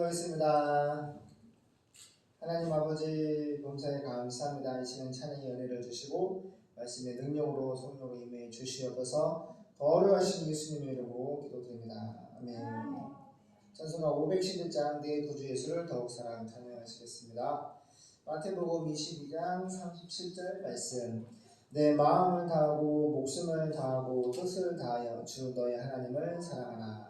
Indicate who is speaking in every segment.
Speaker 1: 기도하겠습니다. 하나님 아버지 범사에 감사합니다. 이 시간 찬양의 은혜를 주시고 말씀의 능력으로 성령을 임해 주시옵소서 거룩하신 예수님의 이름으로 기도드립니다. 아멘. 찬송가 511장 내 구주 예수를 더욱 사랑 찬양하시겠습니다. 마태복음 22장 37절 말씀 내 마음을 다하고 목숨을 다하고 뜻을 다하여 주 너의 하나님을 사랑하라.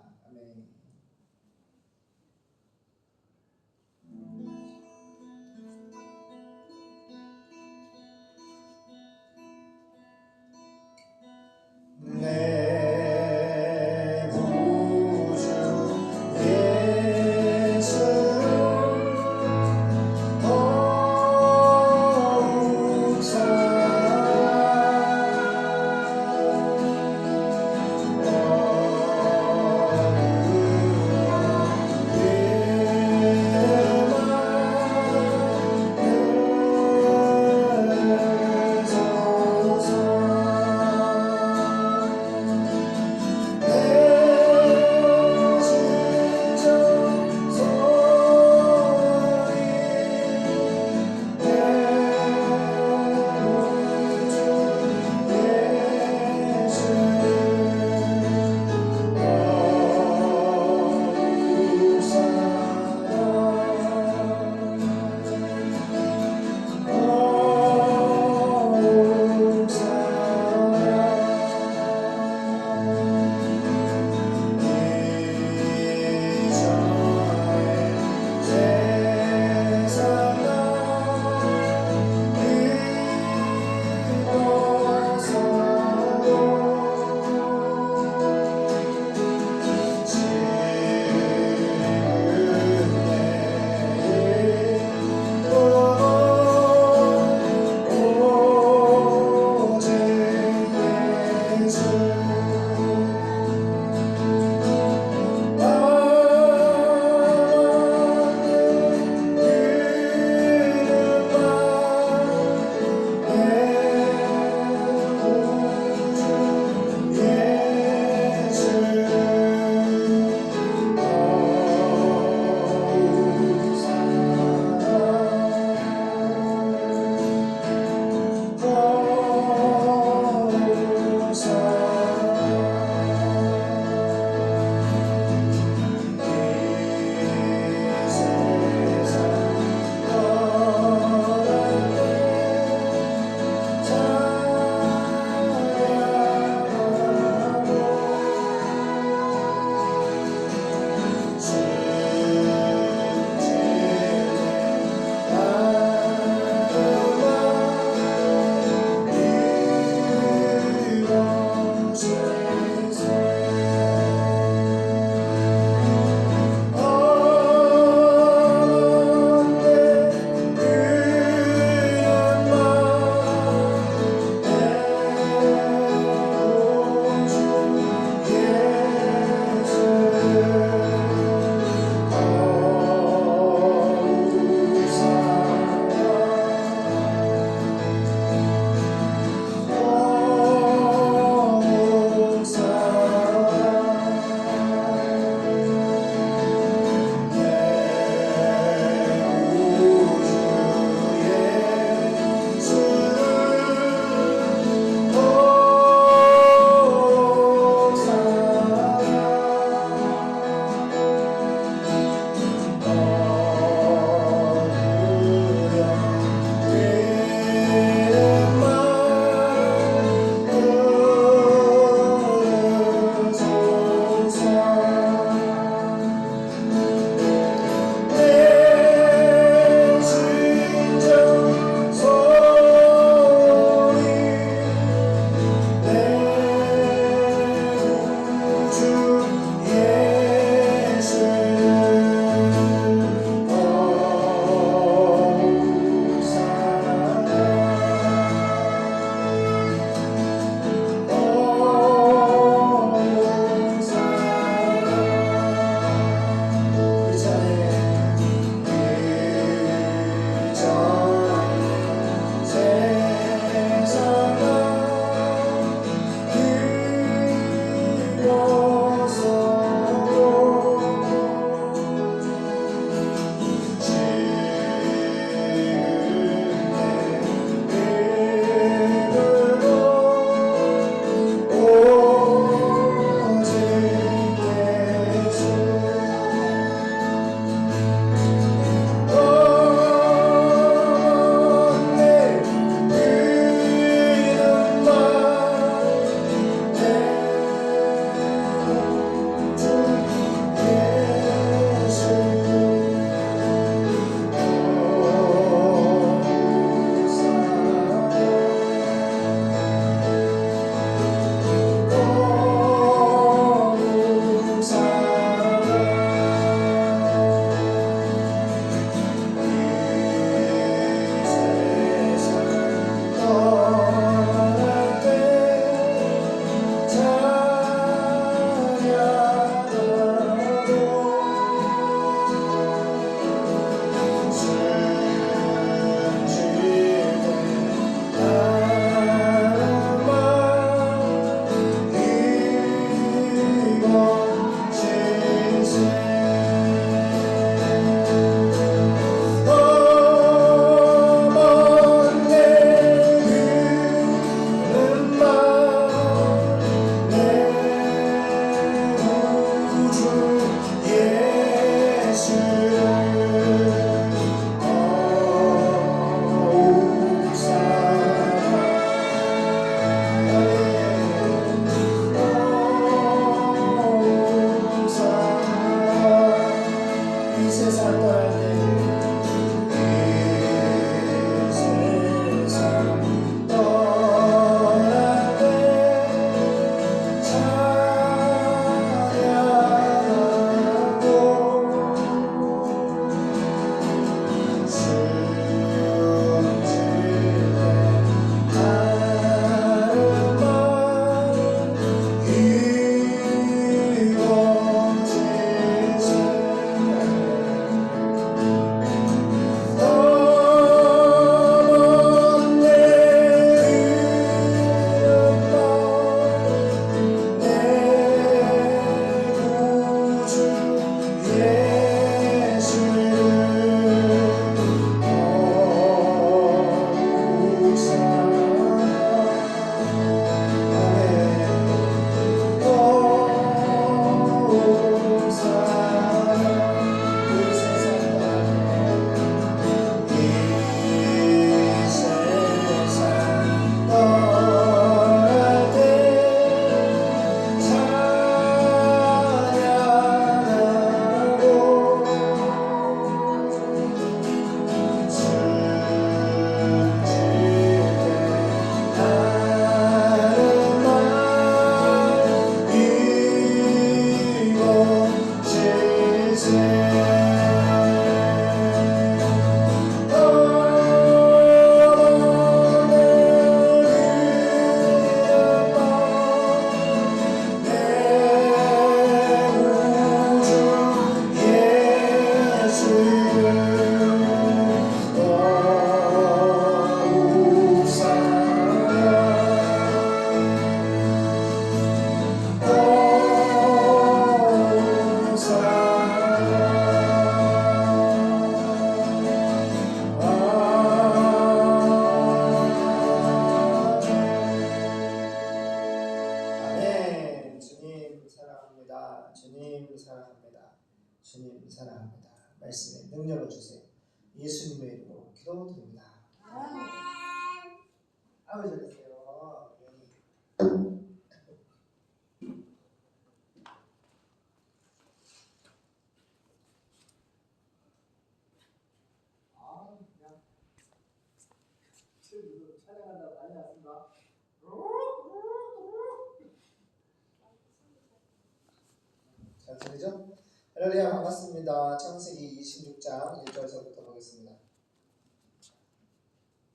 Speaker 1: 반갑습니다. 창세기 26장 1절서부터 보겠습니다.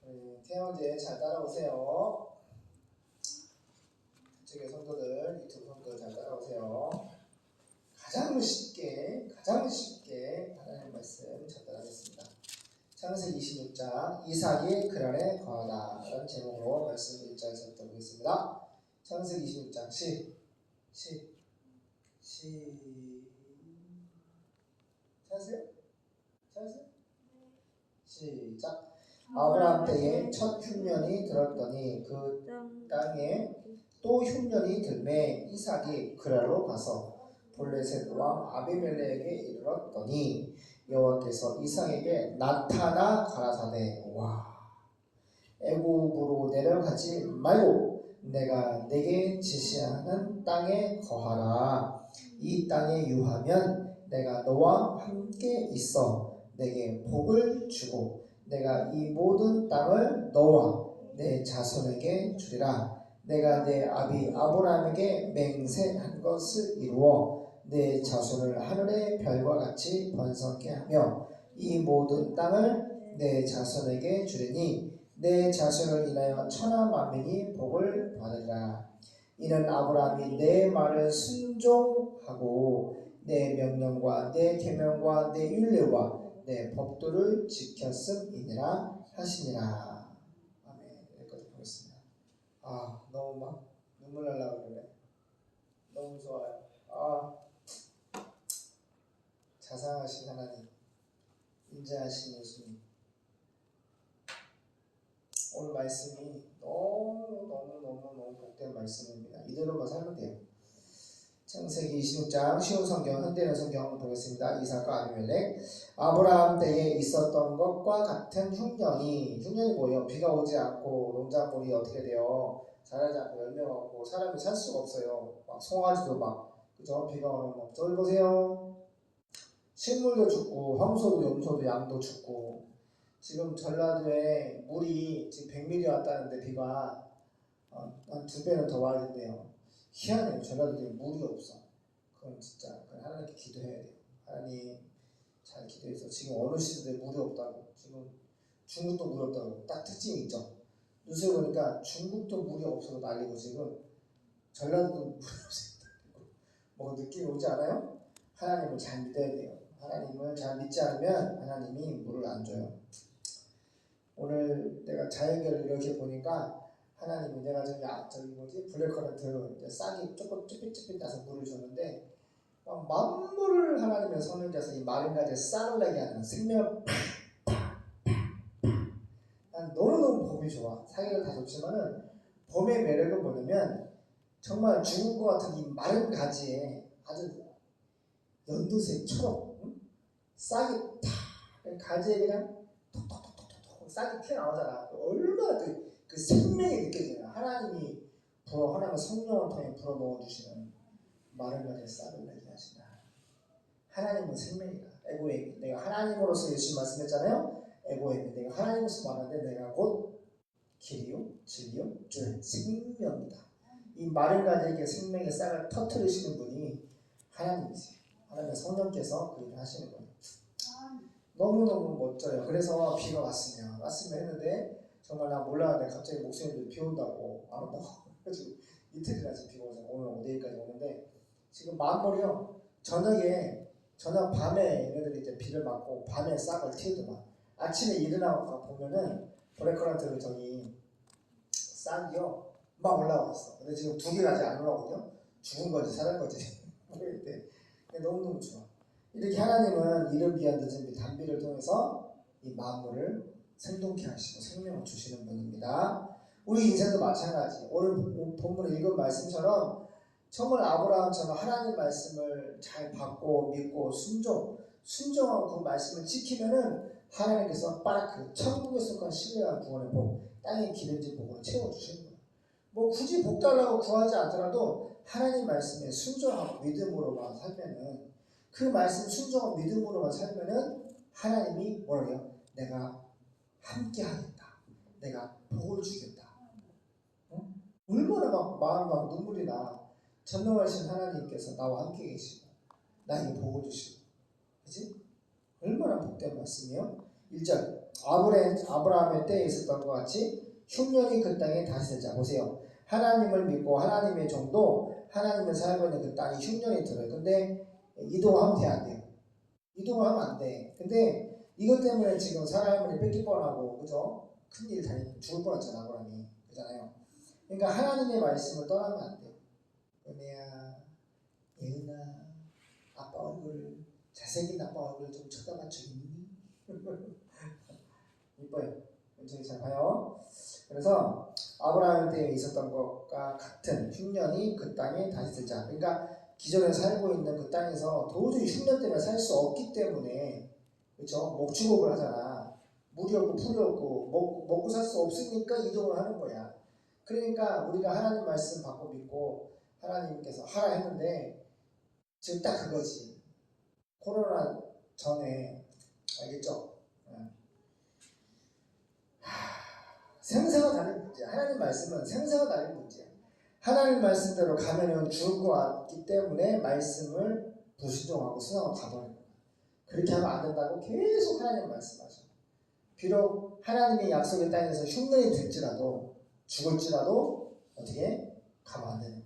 Speaker 1: 우리 태영제 잘 따라오세요. 그쪽의 성도들, 유튜브 성도들 잘 따라오세요. 가장 쉽게, 가장 쉽게 하나님 말씀 전달하겠습니다. 창세기 26장 이삭이 그란에 거하다 라는 제목으로 말씀 1절서부터 보겠습니다. 창세기 26장 시, 시, 시 찾으세요? 찾으세요? 시작. 아브라함 때에 첫 흉년이 들었더니 그 땅에 또 흉년이 들매 이삭이 그라로 가서 볼레셋 왕 아비멜레에게 이르렀더니 여호와께서 이삭에게 나타나 가라사대. 와. 애굽으로 내려가지 말고 내가 내게 지시하는 땅에 거하라. 이 땅에 유하면 내가 너와 함께 있어 내게 복을 주고 내가 이 모든 땅을 너와 내 자손에게 주리라. 내가 내 아비 아브라함에게 맹세한 것을 이루어 내 자손을 하늘의 별과 같이 번성케 하며 이 모든 땅을 내 자손에게 주리니 내 자손을 인하여 천하 만민이 복을 받으리라. 이는 아브라함이 내 말을 순종하고 내 명령과 내 계명과 내 율례와 내 법도를 지켰음이니라 하시니라. 아멘. 여기까지 보겠습니다. 아 너무 막 눈물 날라 그러네. 너무 좋아요. 아 자상하신 하나님, 인자하신 예수님. 오늘 말씀이 너무 너무 너무 너무 복된 말씀입니다. 이대로만 살면 돼요. 창세기 26장 쉬운 성경 현대는 성경 보겠습니다. 이삭과 아비멜렉 아브라함 때에 있었던 것과 같은 흉년이 흉년이 뭐예요? 비가 오지 않고 농작물이 어떻게 돼요? 자라지 않고 열매가 없고 사람이 살 수가 없어요. 막 송아지도 막 그죠? 비가 오면 막 저기 보세요. 식물도 죽고 황소도 염소도 양도 죽고 지금 전라도에 물이 지금 100mm 왔다는데 비가 어, 한두 배는 더 와야 된대요. 희한해요. 전라도에 물이 없어. 그건 진짜 그건 하나님께 기도해야 돼요. 하나님 잘 기도해서 지금 어느 시대에 물이 없다고 지금 중국도 물이 없다고 딱 특징이 있죠. 뉴스에 보니까 중국도 물이 없어서 난리고 지금 전라도도 물이 없어서 뭐 느낌이 오지 않아요? 하나님을 잘 믿어야 돼요. 하나님을 잘 믿지 않으면 하나님이 물을 안 줘요. 오늘 내가 자연계를 이렇게 보니까 하나님이 내가 저기 아, 저기 뭐지? 블랙커런트 이제 싹이 조금 쭈삣쭈삣 나서 물을 줬는데 막 만물을 하나님의 성령께서 이 마른 가지에 싹을 내게 하는 생명을 난 너무너무 봄이 좋아. 사계절 다 좋지만은 봄의 매력은 뭐냐면 정말 죽은 것 같은 이 마른 가지에 아주 연두색 초록 응? 싹이 탁 가지에 그냥 톡톡톡톡톡 싹이 튀어나오잖아. 얼마나 그, 그 생명이 느껴져요. 하나님이 불어 하나님의 성령을 통해 불어 넣어주시는 마른 가지에 싹을 내게 하시나 하나님은 생명이다. 에고에 내가 하나님으로서 예수 말씀했잖아요. 에고에 내가 하나님으로서 말하는데 내가 곧 길이요 진리요 줄 생명이다. 이 마른 가지에게 생명의 싹을 터트리시는 분이 하나님이세요. 하나님의 성령께서 그 일을 하시는 거예요. 너무너무 멋져요. 그래서 비가 왔으면 왔으면 했는데 정말 나 몰랐는데 갑자기 목사님들 비 온다고. 안 온다고 그래가지고 이틀이나 지금 비가 오잖아 오늘 오대일까지 오는데 지금 마음머리요 저녁에 저녁 밤에 얘네들이 이제 비를 맞고 밤에 싹을 틔우더만. 아침에 일어나고 보면은 브레이커런트 저기 싹이요. 막 올라왔어. 근데 지금 두 개가 아직 안 올라오거든요. 죽은 거지 살은 거지. 모르겠는데 너무너무 좋아. 이렇게 하나님은 이른 비와 늦은 비 단비를 통해서 이 만물을 생동케 하시고 생명을 주시는 분입니다 우리 인생도 마찬가지 오늘 본문에 읽은 말씀처럼 정말 아브라함처럼 하나님 말씀을 잘 받고 믿고 순종, 순종하고 그 말씀을 지키면은 하나님께서 빠르크 천국에 속한 신뢰한 구원의 복, 땅의 기름진 복으로 채워주시는 거예요. 뭐 굳이 복 달라고 구하지 않더라도 하나님 말씀에 순종하고 믿음으로만 살면은 그 말씀 순종하고 믿음으로만 살면은 하나님이 뭐라고요? 내가 함께 하겠다. 내가 복을 주겠다. 어? 얼마나 막 마음 막 눈물이 나. 전능하신 하나님께서 나와 함께 계시고 나에게 복을 주시고 그지? 얼마나 복된 말씀이요? 1절 아브라함, 아브라함의 때에 있었던 것 같이 흉년이 그 땅에 다스리자 보세요 하나님을 믿고 하나님의 종도 하나님을 살고 있는 그 땅에 흉년이 들어요 근데 이동하면 돼안 돼요? 이동하면 안 돼. 근데 이것 때문에 지금 사람을 뺏길 뻔하고 그죠? 큰일 당해 죽을 뻔했잖아 아브라함이 그잖아요. 그러니까 하나님의 말씀을 떠나면 안 돼요. 은혜야, 예은아, 아빠 얼굴 잘생긴 아빠 얼굴 좀 쳐다봐 주니? 이뻐요. 은총이 잘 봐요. 그래서 아브라함 때에 있었던 것과 같은 흉년이 그 땅에 다시 들자. 그러니까 기존에 살고 있는 그 땅에서 도저히 흉년 때문에 살 수 없기 때문에 그렇죠? 목축업을 하잖아. 물이 없고 풀이 없고 먹, 먹고 살 수 없으니까 이동을 하는 거야. 그러니까 우리가 하나님 말씀 받고 믿고 하나님께서 하라 했는데 지금 딱 그거지. 코로나 전에 알겠죠? 응. 하, 생사가 다른 문제. 하나님 말씀은 생사가 다른 문제야. 하나님 말씀대로 가면은 죽을 것 같기 때문에 말씀을 불순종하고 가버리는 거야. 그렇게 하면 안 된다고 계속 하나님 말씀하죠. 비록 하나님의 약속의 땅에서 흉년이 될지라도 죽을지라도 어떻게 가면 안 되는 거야.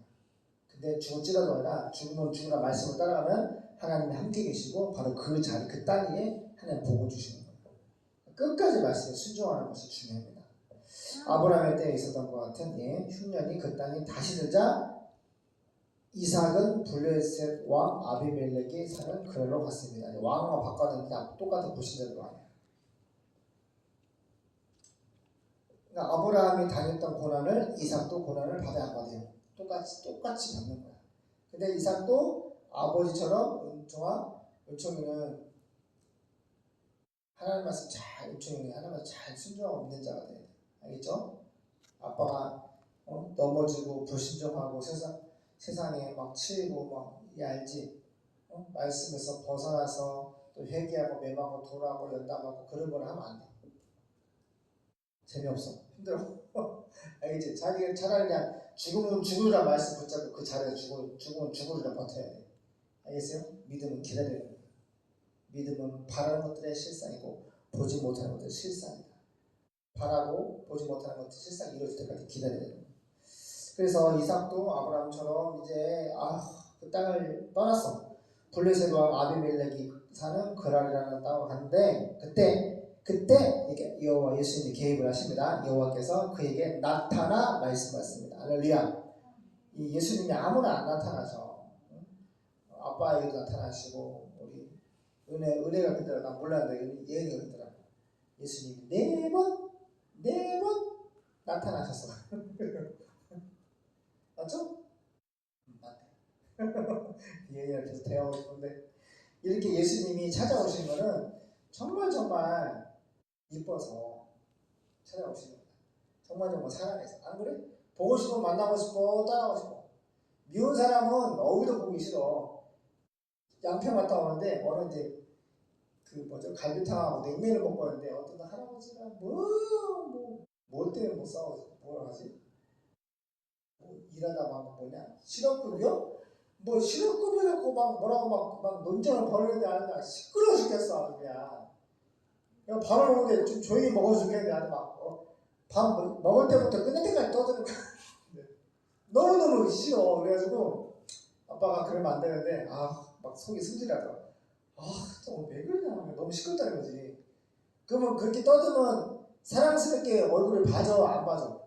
Speaker 1: 근데 죽을지라도 아니라 죽으면 죽으라 말씀을 따라가면 하나님이 함께 계시고 바로 그 자리 그 땅에 하나님 복을 주시는 거예요. 끝까지 말씀에 순종하는 것이 중요합니다. 아브라함의 때에 있었던 것 같은 예, 흉년이 그 땅에 다시 들자 이삭은 블레셋 왕 아비멜렉이 사는 그럴로 갔습니다. 바꿔는 다 똑같은 불신자들도 아니야. 그러니까 아브라함이 당했던 고난을 이삭도 고난을 받아야 안 받아요. 똑같이 똑같이 받는 거야. 근데 이삭도 아버지처럼 은총아 은총이는 하나님 말씀 잘 은총이는 하나님 말씀 잘 순종하고 믿는 자가 돼. 알겠죠? 아빠가 어? 넘어지고 불신종하고 세상 세상에 막 치이고 막이 알지? 어? 말씀에서 벗어나서 또 회개하고 매하고 돌아가고 연담하고 그런 걸 하면 안 돼. 재미없어. 힘들어. 알겠지? 자기 차라리 그냥 죽으면 죽으리라 말씀 붙잡고 그 자리에 죽으, 죽으면 죽으리라 버텨야 돼. 알겠어요? 믿음은 기다리는 거야. 믿음은 바라는 것들의 실상이고 보지 못하는 것들의 실상이다. 바라고 보지 못하는 것들 실상 이루어질 때까지 기다려야 돼요. 그래서 이삭도 아브라함처럼 이제 아그 땅을 떠났어. 블레셋 왕 아비멜렉이 사는 그랄이라는 땅을 갔는데 그때 그때 이게 여호와 예수님이 개입을 하십니다. 여호와께서 그에게 나타나 말씀하십니다. 할렐루야. 이 예수님이 아무나 안 나타나서 아빠에게도 나타나시고 우리 은혜 은혜가 그더라 나 몰랐는데 예은이가 그더라. 예수님이 네 번, 네 번 나타나셨어. 맞죠? 맞대. 계속 대화하고 싶은데 이렇게 예수님이 찾아오신 거는 정말 정말 이뻐서 찾아오시는 거야. 정말 정말 사랑해서. 안 그래? 보고 싶으면 만나고 싶어, 따라가고 싶어. 미운 사람은 어디도 보기 싫어. 양평 갔다 오는데 어느 이제 그 뭐죠 갈비탕하고 냉면을 먹고 왔는데 어떤 할아버지가 뭐뭐뭘 때문에 못 싸우지 뭐라 하지 뭐 일하다 막 뭐냐 실업급여 뭐 실업급여 갖고 막 뭐라고 막, 막 논쟁을 벌이는데 아니라 시끄러워 죽겠어 그냥 그냥 밥을 먹는데 좀 조용히 먹어주겠는데 아주 막밥 어, 먹을 때부터 끝낼 때까지 떠드는 거야 너무너무 싫어 그래가지고 아빠가 그러면 안 되는데 아 막 속이 승질나더라 아, 왜 그러냐. 너무 시끄럽다는 거지. 그러면 그렇게 떠들면 사랑스럽게 얼굴을 봐줘, 안 봐줘?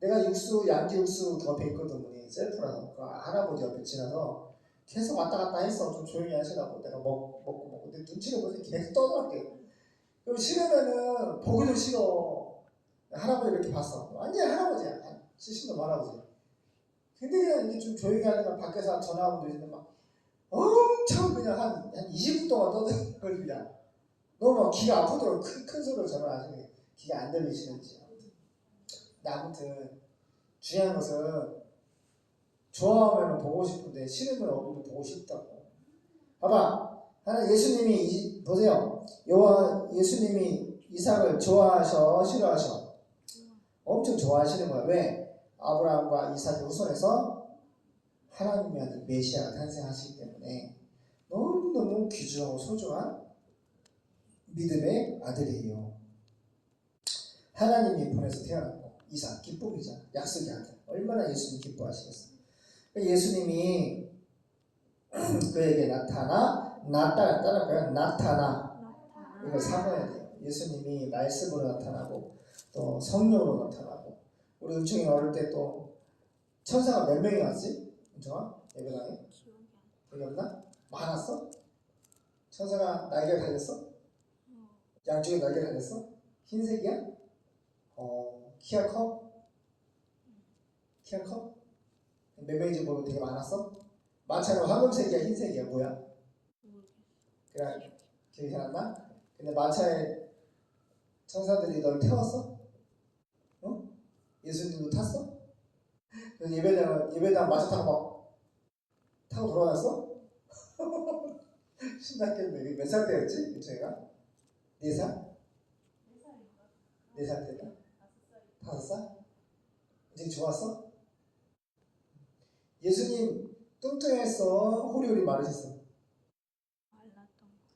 Speaker 1: 내가 육수, 양지 육수 옆에 있거든, 우리 셀프라서. 그 할아버지 옆에 지나서 계속 왔다 갔다 했어. 좀 조용히 하시라고. 내가 먹, 먹고 먹고. 근데 눈치를 보지 계속 떠들게. 그럼 싫으면은 보기도 싫어. 할아버지 이렇게 봤어. 완전 할아버지야. 70도 할아버지. 근데 이게 좀 조용히 하니까 밖에서 전화 오면 되는데 막 엄청 그냥 한, 한 20분 동안 떠드는 거지 그냥 너무 막 귀가 아프더라고 큰, 큰 소리로 전화하시는 게 귀가 안 들리시는지 아무튼 중요한 것은 좋아하면 보고 싶은데 싫으면 얼굴도 보고 싶다고. 봐봐. 하나 예수님이 이- 보세요. 여호와 예수님이 이삭을 좋아하셔 싫어하셔? 엄청 좋아하시는 거야. 왜? 아브라함과 이삭이 후손해서 하나님의 아들 메시아가 탄생하시기 때문에 너무너무 귀중하고 소중한 믿음의 아들이에요. 하나님이 보내서 태어났고 이삭 기쁨이자 약속의 아들 얼마나 예수님 기뻐하시겠어요. 그러니까 예수님이 그에게 나타나 나따라 따라가요 나타나 이걸 사모해야 돼요. 예수님이 말씀으로 나타나고 또 성령으로 나타나고 우리 은총이 어릴 때 또 천사가 몇 명이 왔지? 은총아 예배당에 여기 없나? 많았어? 천사가 날개 달렸어? 양쪽에 날개 달렸어? 흰색이야? 어 키가 커? 키가 커? 몇 명인지 모르고 되게 많았어? 마차는 황금색이야 흰색이야 뭐야? 그래 기억이 잘안 나? 근데 마차에 천사들이 널 태웠어? 어? 예수님도 탔어? 예배당 예배당 마차 타고 막 타고 돌아왔어? 신났겠네. 몇 살 때였지? 그 저희가? 네 살? 네 살 때다? 살? 이제 좋았어? 예수님 뚱뚱했어? 호리호리 마르셨어?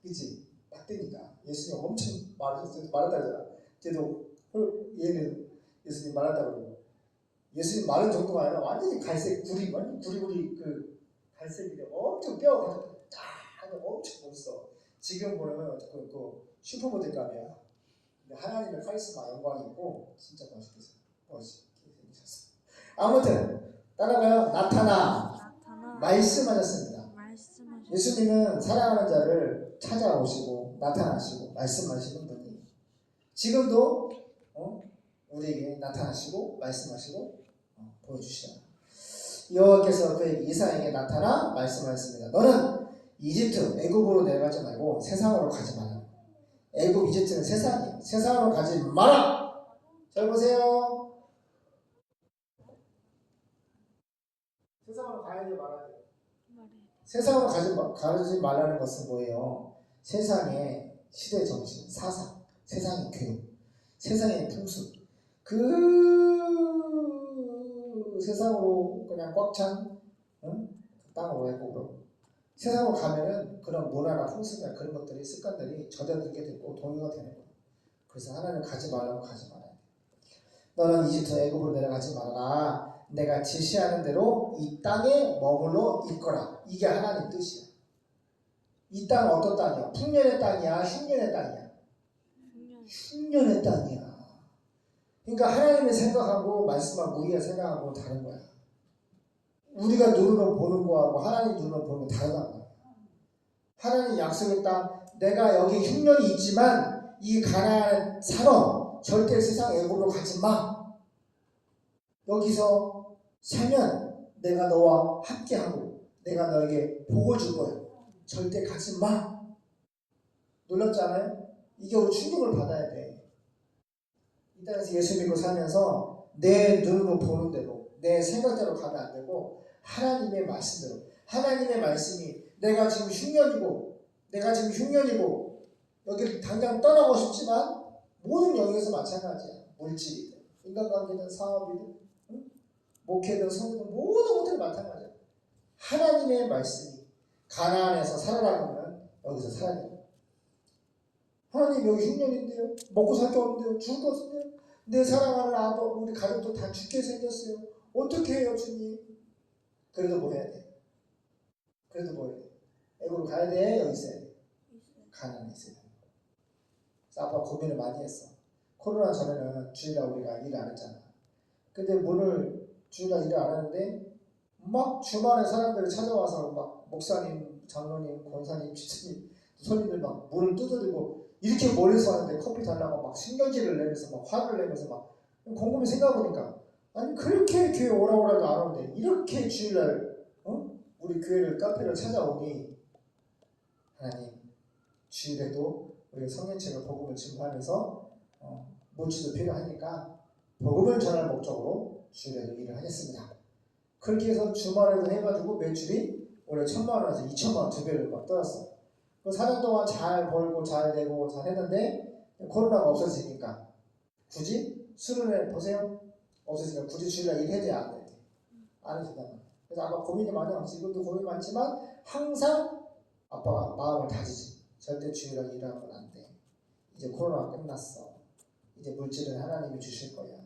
Speaker 1: 그치? 딱 되니까 예수님 엄청 마르셨어 마르다 그러잖아 홀- 얘는 예수님 마르다 그러고 예수님 마른 정도가 아니라 완전히 갈색 구리 완전 구리구리 그 갈색인데 엄청 뼈가 딱 엄청 멋있어 지금 보면 그, 그 슈퍼모델감이야 근데 하나님의 카리스마 영광이 있고 진짜 멋있게 생기셨어 아무튼 따라가요 나타나
Speaker 2: 나타나
Speaker 1: 말씀하셨습니다
Speaker 2: 말씀하셨
Speaker 1: 예수님은 사랑하는 자를 찾아오시고 나타나시고 말씀하시는 분이 지금도 어? 우리에게 나타나시고 말씀하시고 어, 보여주시잖아. 여호와께서 그에게 이사에게 나타나 말씀하였습니다. 너는 이집트 애굽으로 내려가지 말고 세상으로 가지 마라. 애굽 이집트는 세상이에요. 세상으로 가지 마라. 잘 보세요. 세상으로 가야 돼 말아야 돼. 세상으로 가지, 마- 가지 말라는 것은 뭐예요? 세상의 시대 정신, 사상, 세상의 교육, 세상의 풍습, 그 세상으로 그냥 꽉찬 응? 그 땅으로 해보고 세상으로 가면은 그런 문화나 풍습이나 그런 것들이 습관들이 젖어들게 되고 동요가 되는 거예요. 그래서 하나님 가지 말라고 가지 말아야 돼. 너는 이집트 애굽으로 내려가지 말아라. 내가 지시하는 대로 이 땅에 머물러 있거라. 이게 하나님 뜻이야. 이 땅은 어떤 땅이야? 풍년의 땅이야? 흉년의 땅이야?
Speaker 2: 흉년
Speaker 1: 흉년의 땅이야. 그러니까 하나님이 생각하고 말씀하고 우리가 생각하고 다른 거야. 우리가 눈으로 보는 거하고 하나님 눈으로 보는 거 다르단 말이야. 하나님 약속의 땅, 내가 여기 흉년이 있지만 이 가나안 살아. 절대 세상 애고로 가지 마. 여기서 살면 내가 너와 함께하고 내가 너에게 복을 줄 거야. 절대 가지 마. 놀랍잖아요? 이게 우리 충격을 받아야 돼. 이 땅에서 예수 믿고 살면서 내 눈으로 보는 대로, 내 생각대로 가면 안 되고 하나님의 말씀대로. 하나님의 말씀이 내가 지금 흉년이고, 내가 지금 흉년이고, 여기를 당장 떠나고 싶지만 모든 영역에서 마찬가지야. 물질이든, 인간관계든, 사업이든, 응? 목회든, 성이든 모든 것들이 마찬가지야. 하나님의 말씀이 가나안에서 살아라 그러면 여기서 살아야 돼. 하나님 여기 흉년인데요. 먹고 살 게 없는데요. 죽을 것 같은데요. 내 사랑하는 아버 우리 가족도 다 죽게 생겼어요. 어떻게 해요 주님? 그래도 뭐 해야 돼? 그래도 뭐 해야 돼? 애고로 가야 돼? 여기 있어야 돼? 가난해 있어야 돼. 그래서 아빠 고민을 많이 했어. 코로나 전에는 주일날 우리가 일안 했잖아. 근데 문을 주일날 일을 안 하는데 막 주말에 사람들이 찾아와서 막 목사님, 장로님, 권사님, 지사님, 손님들 막 문을 두드리고 이렇게 멀리서 하는데 커피 달라고 막 신경질을 내면서 막 화를 내면서 막 곰곰이 생각해보니까 아니 그렇게 교회 오라고 해도 안 오는데 이렇게 주일날 어? 우리 교회를 카페를 찾아오니 하나님 주일에도 우리 성경책을 복음을 증거하면서 어, 모치도 필요하니까 복음을 전할 목적으로 주일에도 일을 하겠습니다. 그렇게 해서 주말에도 해가지고 매출이 올해 천만 원에서 이천만 원 두 배를 막 떨었어. 그 4년 동안 잘 벌고 잘 내고 잘 했는데 코로나가 없어지니까 굳이 수련회 보세요. 없어지니까 굳이 주일날 일해야 돼, 안 돼? 안 해도 된다. 그래서 아마 고민이 많아. 지금도 고민이 많지만 항상 아빠가 마음을 다지지. 절대 주일날 일하면 안 돼. 이제 코로나가 끝났어. 이제 물질은 하나님이 주실 거야.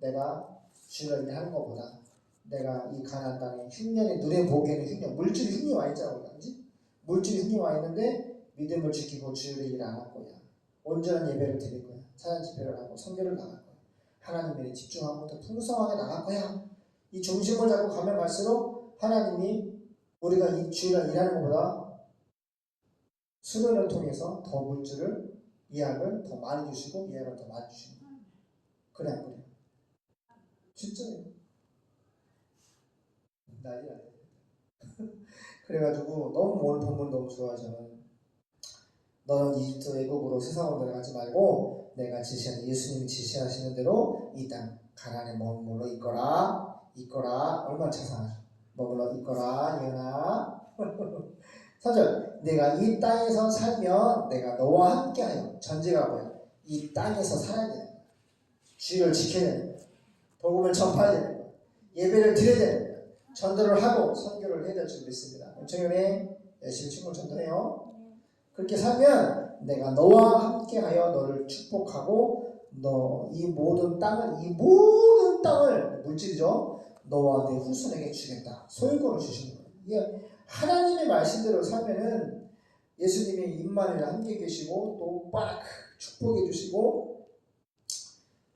Speaker 1: 내가 주일날 일하는 것보다 내가 이 가나안 땅에 흉년이 눈에 보기에는 흉년, 물질이 흉이 와 있잖아. 그지? 물질이 흉이 와 있는데 믿음을 지키고 주일에 일안 할 거야. 온전한 예배를 드릴 거야. 찬양 집회를 하고 성교를 나갈 거야. 하나님 일에 집중하고 더 풍성하게 나갈 거야. 이 중심을 잡고 가면 갈수록 하나님이 우리가 이 주일날 일하는 것보다 수련을 통해서 더 물질을 예약을 더 많이 주시고 예약을 더 많이 주시는 거야. 그래 안 그래? 진짜예요. 난리 나네. 그래가지고 너무 오늘 본문 너무 좋아요 저는. 너는 이집트 외국으로 세상으로 내려가지 말고 내가 지시하는 예수님이 지시하시는 대로 이 땅 가난에 머물러 있거라 있거라 얼마나 자상하죠. 머물러 있거라 예나. 사절 내가 이 땅에서 살면 내가 너와 함께하여 전제가 뭐야? 이 땅에서 살아야 되는. 주의를 지켜야 되는. 복음을 전파해야 되는. 예배를 드려야 되는. 전도를 하고 선교를 해야 될줄 믿습니다. 청년에 열심히 친구 전도해요. 그렇게 살면 내가 너와 함께하여 너를 축복하고 너 이 모든 땅을 이 모든 땅을 물질이죠. 너와 내 후손에게 주겠다. 소유권을 주시는 거예요. 이게 하나님의 말씀대로 살면은 예수님이 임마누엘 함께 계시고 또 빡 축복해 주시고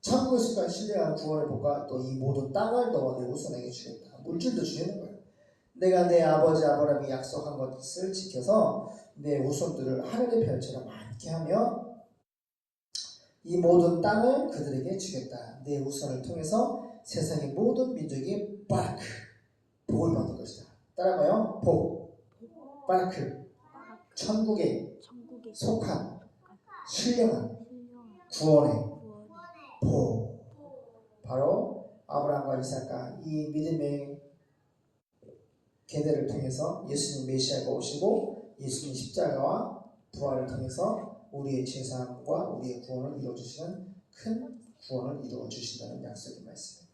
Speaker 1: 천국에서까지 신뢰한 구원을 볼까 또 이 모든 땅을 너와 내 후손에게 주겠다. 물질도 주시는 거예요. 내가 내 아버지 아브라함이 약속한 것을 지켜서 내 후손들을 하늘의 별처럼 많게 하며 이 모든 땅을 그들에게 주겠다. 내 후손을 통해서 세상의 모든 민족이 바라크 복을 받을 것이다. 따라가요. 복, 바라크 천국에 속한 신령한 구원의 복. 바로 아브라함과 이삭과 이 믿음의 계대를 통해서 예수님 메시아가 오시고 예수님 십자가와 부활을 통해서 우리의 죄사함과 우리의 구원을 이루어주시는 큰 구원을 이루어주신다는 약속의 말씀입니다.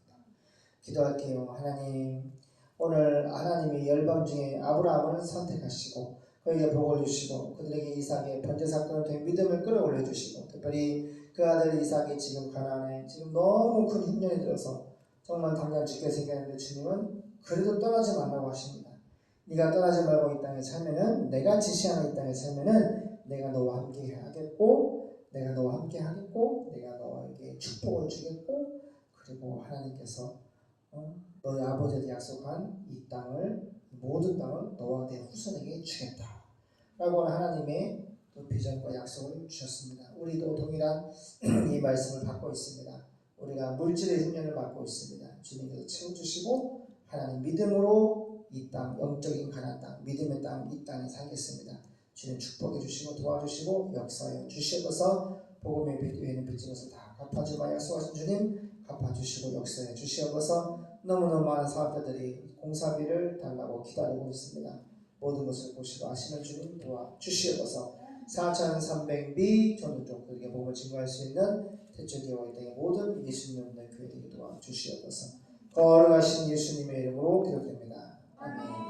Speaker 1: 기도할게요. 하나님 오늘 하나님이 열방 중에 아브라함을 선택하시고 그에게 복을 주시고 그들에게 이삭의 번제 사건을 통해 믿음을 끌어올려 주시고 특별히 그 아들 이삭이 지금 가난해 지금 너무 큰 흉년이 들어서 정말 당장 죽게 생겼는데 주님은 그래도 떠나지 말라고 하십니다. 네가 떠나지 말고 이 땅에 살면은 내가 지시하는 이 땅에 살면은 내가 너와 함께 하겠고 내가 너와 함께 하겠고 내가 너에게 축복을 주겠고 그리고 하나님께서 어, 너희 아버지한테 약속한 이 땅을 모든 땅을 너와 내 후손에게 주겠다. 라고 하는 하나님의 또 비전과 약속을 주셨습니다. 우리도 동일한 이 말씀을 받고 있습니다. 우리가 물질의 흉년을 받고 있습니다. 주님께서 채워주시고 하나님 믿음으로 이 땅, 영적인 가난 땅, 믿음의 땅, 이 땅에 살겠습니다. 주님 축복해 주시고 도와주시고 역사해 주시옵소서 복음의 빛 외에는 빚진 것을 다 갚아주마 약속하신 주님 갚아주시고 역사해 주시옵소서 너무너무 많은 사업자들이 공사비를 달라고 기다리고 있습니다. 모든 것을 보시고 아시는 주님 도와주시옵소서 4,300미 전도쪽 그에게 복음을 증거할 수 있는 대쪽교회 등의 모든 예수님 없는 교회들이 도와주시옵소서 거룩하신 예수님의 이름으로 기도드립니다. Amen.